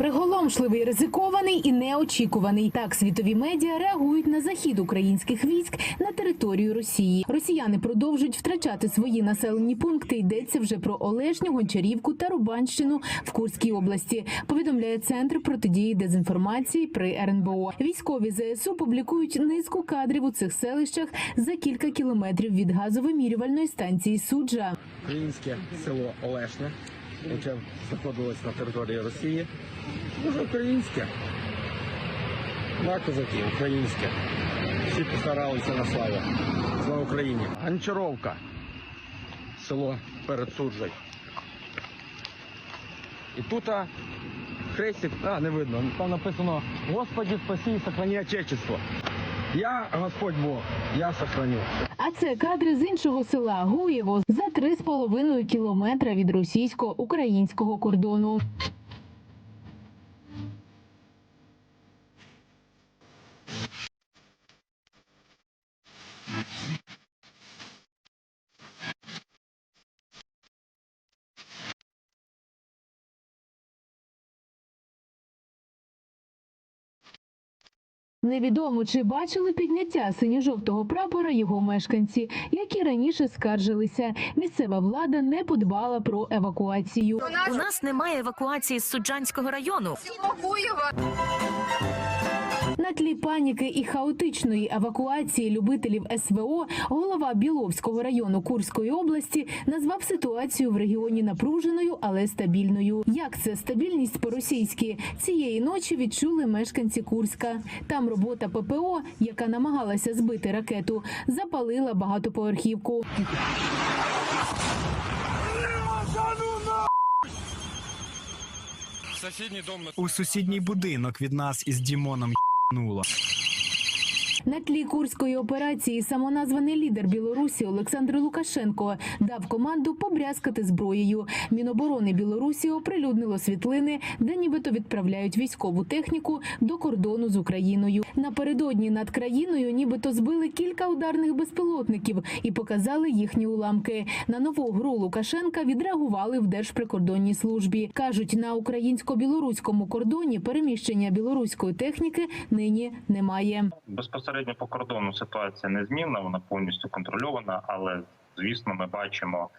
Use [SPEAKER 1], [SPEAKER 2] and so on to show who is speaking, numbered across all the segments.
[SPEAKER 1] Приголомшливий, ризикований і неочікуваний. Так світові медіа реагують на захід українських військ на територію Росії. Росіяни продовжують втрачати свої населені пункти. Йдеться вже про Олешню, Гончарівку та Рубанщину в Курській області. Повідомляє центр протидії дезінформації при РНБО. Військові ЗСУ публікують низку кадрів у цих селищах за кілька кілометрів від газовимірювальної станції суджа.
[SPEAKER 2] українське село Олешне, яке знаходилось на території Росії. Дуже українське. На козаки, українське. Всі постаралися на славу. Слава Україні. Гончаровка. Село перед суджею. І тут а, хрестик, а, не видно, там написано Господи, спаси і сохрани Отечество. Я Господь Бог, я сохраню.
[SPEAKER 1] А це кадри з іншого села Гуєво за 3,5 кілометра від російсько-українського кордону. Невідомо чи бачили підняття синьо-жовтого прапора його мешканці, які раніше скаржилися. Місцева влада не подбала про евакуацію.
[SPEAKER 3] У нас немає евакуації з Суджанського району.
[SPEAKER 1] На тлі паніки і хаотичної евакуації любителів СВО голова Біловського району Курської області назвав ситуацію в регіоні напруженою, але стабільною. Як це стабільність по-російськи цієї ночі відчули мешканці Курська. Там робота ППО, яка намагалася збити ракету, запалила багатоповерхівку.
[SPEAKER 4] У сусідній будинок від нас із Дімоном нуло.
[SPEAKER 1] На тлі курської операції самоназваний лідер Білорусі Олександр Лукашенко дав команду побрязкати зброєю. Міноборони Білорусі оприлюднило світлини, де нібито відправляють військову техніку до кордону з Україною. Напередодні над країною нібито збили кілька ударних безпілотників і показали їхні уламки. На нову гру Лукашенка відреагували в Держприкордонній службі. кажуть, на українсько-білоруському кордоні переміщення білоруської техніки нині немає.
[SPEAKER 5] Безпосередньо по кордону ситуація незмінна, вона повністю контрольована, але звісно, ми бачимо,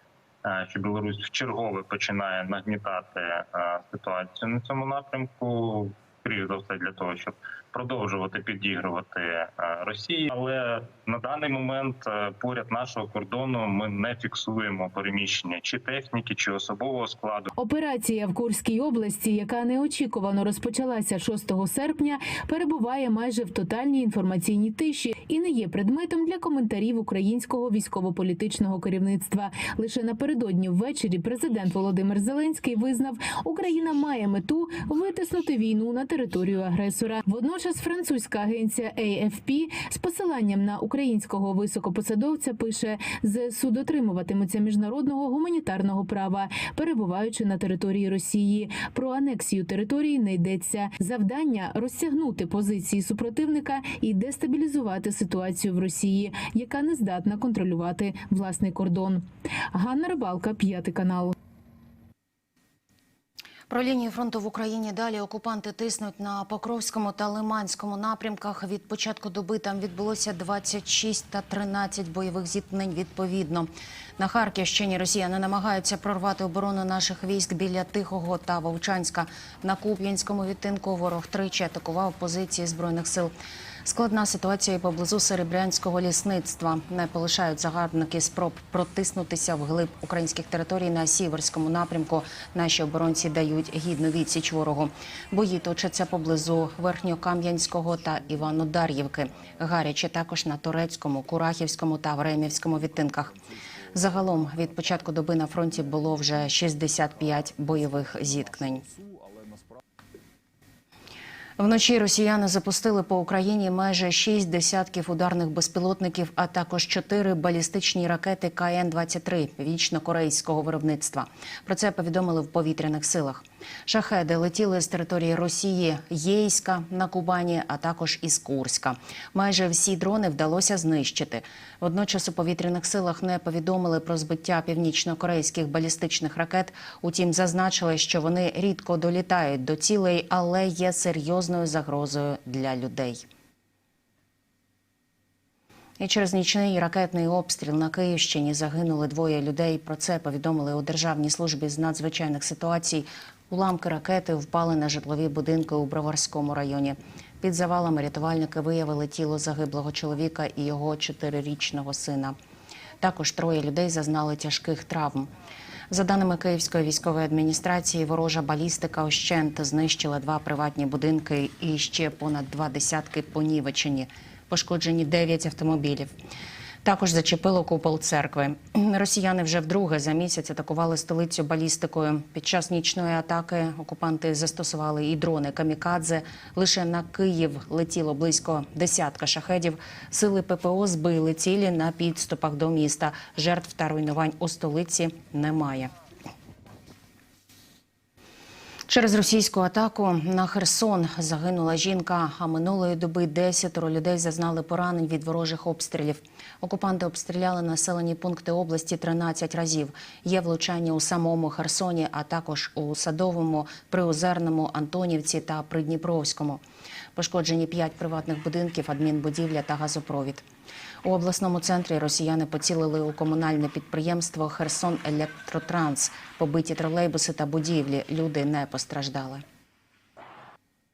[SPEAKER 5] е, що Білорусь в чергове починає нагнітати е, ситуацію на цьому напрямку. крізь за все для того, щоб продовжувати підігрувати е, Росії, але на даний момент е, поряд нашого кордону ми не фіксуємо переміщення чи техніки, чи особового складу.
[SPEAKER 1] Операція в Курській області, яка неочікувано розпочалася 6 серпня, перебуває майже в тотальній інформаційній тиші і не є предметом для коментарів українського військово-політичного керівництва. Лише напередодні ввечері президент Володимир Зеленський визнав, Україна має мету витиснути війну на територію агресора. Водночас французька агенція AFP з посиланням на українського високопосадовця пише: ЗСУ дотримуватимуться міжнародного гуманітарного права, перебуваючи на території Росії. Про анексію території не йдеться. Завдання розтягнути позиції супротивника і дестабілізувати ситуацію в Росії, яка не здатна контролювати власний кордон. Ганна Рибалка, п'ятий канал.
[SPEAKER 6] Про лінію фронту в Україні далі окупанти тиснуть на Покровському та Лиманському напрямках. Від початку доби там відбулося 26 та 13 бойових зіткнень відповідно. На Харківщині росіяни намагаються прорвати оборону наших військ біля Тихого та Вовчанська. На Куп'янському відтинку ворог тричі атакував позиції збройних сил. Складна ситуація поблизу серебрянського лісництва. Не полишають загарбники спроб протиснутися вглиб українських територій на сіверському напрямку. Наші оборонці дають гідну відсіч ворогу. Бої точаться поблизу Верхньокам'янського та Іванодар'ївки. Гаряче також на турецькому, Курахівському та Времівському відтинках. Загалом від початку доби на фронті було вже 65 бойових зіткнень. Вночі росіяни запустили по Україні майже шість десятків ударних безпілотників, а також чотири балістичні ракети КН-23 вічно-корейського виробництва. Про це повідомили в повітряних силах. Шахеди летіли з території Росії, Єйська на Кубані, а також із Курська. Майже всі дрони вдалося знищити. Водночас у повітряних силах не повідомили про збиття північно-корейських балістичних ракет. Утім, зазначили, що вони рідко долітають до цілей, але є серйозною загрозою для людей. І через нічний ракетний обстріл на Київщині загинули двоє людей. Про це повідомили у Державній службі з надзвичайних ситуацій. Уламки ракети впали на житлові будинки у Броварському районі. Під завалами рятувальники виявили тіло загиблого чоловіка і його чотирирічного сина. Також троє людей зазнали тяжких травм. За даними Київської військової адміністрації, ворожа балістика ощент знищила два приватні будинки і ще понад два десятки понівечені. Пошкоджені дев'ять автомобілів. Також зачепило купол церкви. Росіяни вже вдруге за місяць атакували столицю балістикою. Під час нічної атаки окупанти застосували і дрони камікадзе. Лише на Київ летіло близько десятка шахедів. Сили ППО збили цілі на підступах до міста. Жертв та руйнувань у столиці немає. Через російську атаку на Херсон загинула жінка, а минулої доби десятеро людей зазнали поранень від ворожих обстрілів. Окупанти обстріляли населені пункти області 13 разів. Є влучання у самому Херсоні, а також у Садовому, Приозерному, Антонівці та Придніпровському. Пошкоджені п'ять приватних будинків, адмінбудівля та газопровід. У обласному центрі росіяни поцілили у комунальне підприємство Херсон Електротранс. Побиті тролейбуси та будівлі. Люди не постраждали.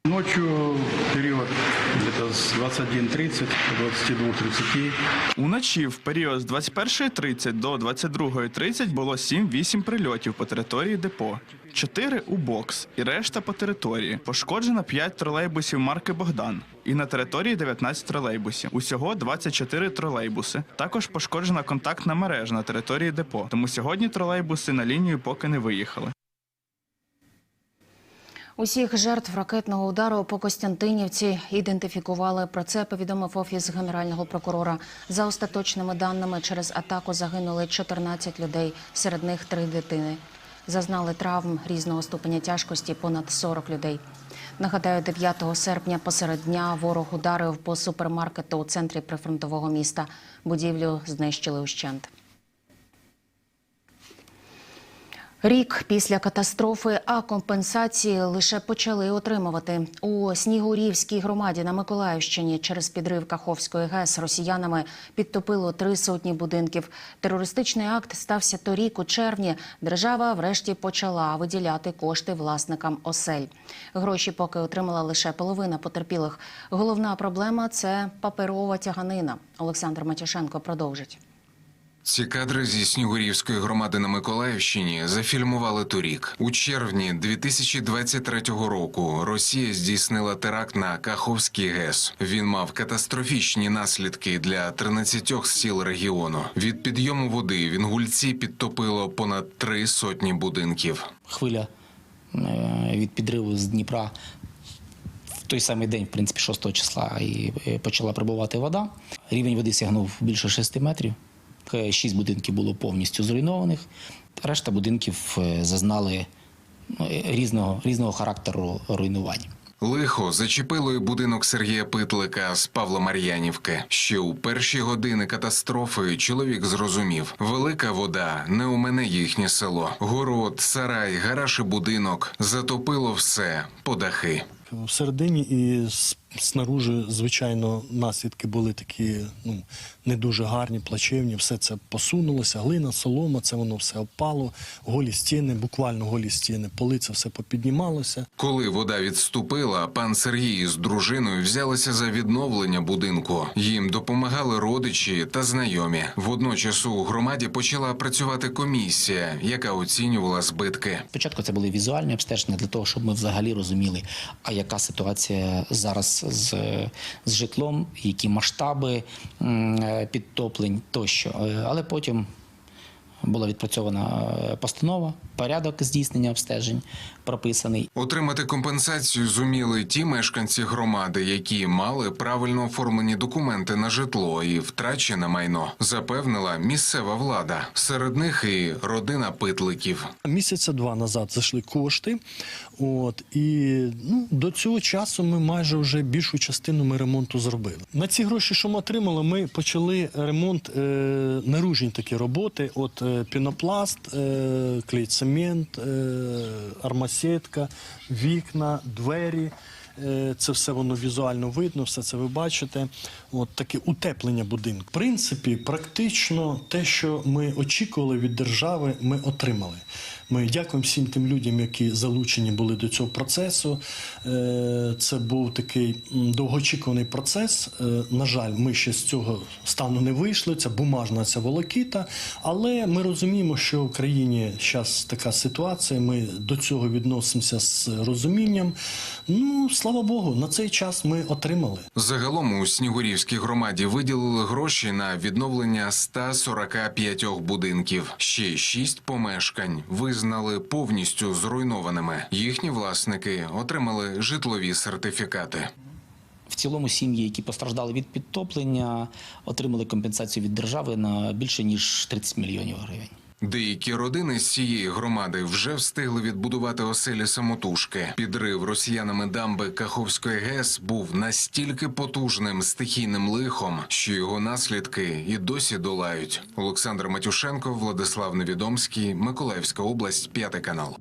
[SPEAKER 7] Ночью где-то с 21.30 до 22.30.
[SPEAKER 4] Уночі в період з 21.30 до 22.30 було 7-8 прильотів по території депо. 4 у бокс і решта по території. Пошкоджено 5 тролейбусів марки Богдан. І на території 19 тролейбусів. Усього 24 тролейбуси. Також пошкоджена контактна мережа на території депо. Тому сьогодні тролейбуси на лінію поки не виїхали.
[SPEAKER 6] Усіх жертв ракетного удару по Костянтинівці ідентифікували. Про це повідомив офіс генерального прокурора. За остаточними даними, через атаку загинули 14 людей, серед них три дитини. Зазнали травм різного ступеня тяжкості понад 40 людей. Нагадаю, 9 серпня посеред дня ворог ударив по супермаркету у центрі прифронтового міста. Будівлю знищили ущент. Рік після катастрофи, а компенсації лише почали отримувати у Снігурівській громаді на Миколаївщині через підрив Каховської ГЕС росіянами підтопило три сотні будинків. Терористичний акт стався торік у червні. Держава врешті почала виділяти кошти власникам осель. Гроші поки отримала лише половина потерпілих. Головна проблема це паперова тяганина. Олександр Матюшенко продовжить.
[SPEAKER 8] Ці кадри зі Снігурівської громади на Миколаївщині зафільмували торік. У червні 2023 року Росія здійснила теракт на Каховський ГЕС. Він мав катастрофічні наслідки для 13 сіл регіону. Від підйому води в Інгульці підтопило понад три сотні будинків.
[SPEAKER 9] хвиля е, від підриву з Дніпра в той самий день, в принципі, 6 числа, і е, почала прибувати вода. Рівень води сягнув більше 6 метрів. Е, Шість будинків було повністю зруйнованих. Решта будинків е, зазнали ну, е, різного, різного характеру руйнувань.
[SPEAKER 8] Лихо зачепило і будинок Сергія Питлика з Павла Мар'янівки. Ще у перші години катастрофи чоловік зрозумів: велика вода не у мене їхнє село. Город, сарай, гараж і будинок затопило все по дахи.
[SPEAKER 7] Всередині і с- снаружи, звичайно, наслідки були такі ну, не дуже гарні, плачевні. Все це посунулося, глина, солома, це воно все опало, голі стіни, буквально голі стіни, поли це все попіднімалося.
[SPEAKER 8] Коли вода відступила, пан Сергій з дружиною взялися за відновлення будинку. Їм допомагали родичі та знайомі. Водночас у громаді почала працювати комісія, яка оцінювала збитки.
[SPEAKER 9] Спочатку це були візуальні обстеження для того, щоб ми взагалі розуміли, а яка ситуація зараз з, з житлом, які масштаби е, підтоплень тощо. Е, Але потім була відпрацьована е, постанова, порядок здійснення обстежень, прописаний.
[SPEAKER 8] Отримати компенсацію зуміли ті мешканці громади, які мали правильно оформлені документи на житло і втрачене майно, запевнила місцева влада. Серед них і родина питликів.
[SPEAKER 7] Місяця два назад зайшли кошти. От, і ну, до цього часу ми майже вже більшу частину ми ремонту зробили. На ці гроші, що ми отримали, ми почали ремонт е, наружні такі роботи. От е, пінопласт, клейцемент, клей-цемент, е, армасетка, вікна, двері. Е, Це все воно візуально видно, все це ви бачите. От таке утеплення будинку. В принципі, практично те, що ми очікували від держави, ми отримали. Ми дякуємо всім тим людям, які залучені були до цього процесу. Е, Це був такий довгоочікуваний процес. Е, На жаль, ми ще з цього стану не вийшли. Це бумажна ця волокіта. Але ми розуміємо, що в країні зараз така ситуація. Ми до цього відносимося з розумінням. Ну, слава Богу, на цей час ми отримали.
[SPEAKER 8] Загалом у Снігурівській громаді виділили гроші на відновлення 145 будинків. Ще шість помешкань визнали повністю зруйнованими. Їхні власники отримали житлові сертифікати.
[SPEAKER 9] В цілому сім'ї, які постраждали від підтоплення, отримали компенсацію від держави на більше ніж 30 мільйонів гривень.
[SPEAKER 8] Деякі родини з цієї громади вже встигли відбудувати оселі самотужки. Підрив росіянами дамби Каховської ГЕС був настільки потужним стихійним лихом, що його наслідки і досі долають. Олександр Матюшенко, Владислав Невідомський, Миколаївська область, п'ятий канал.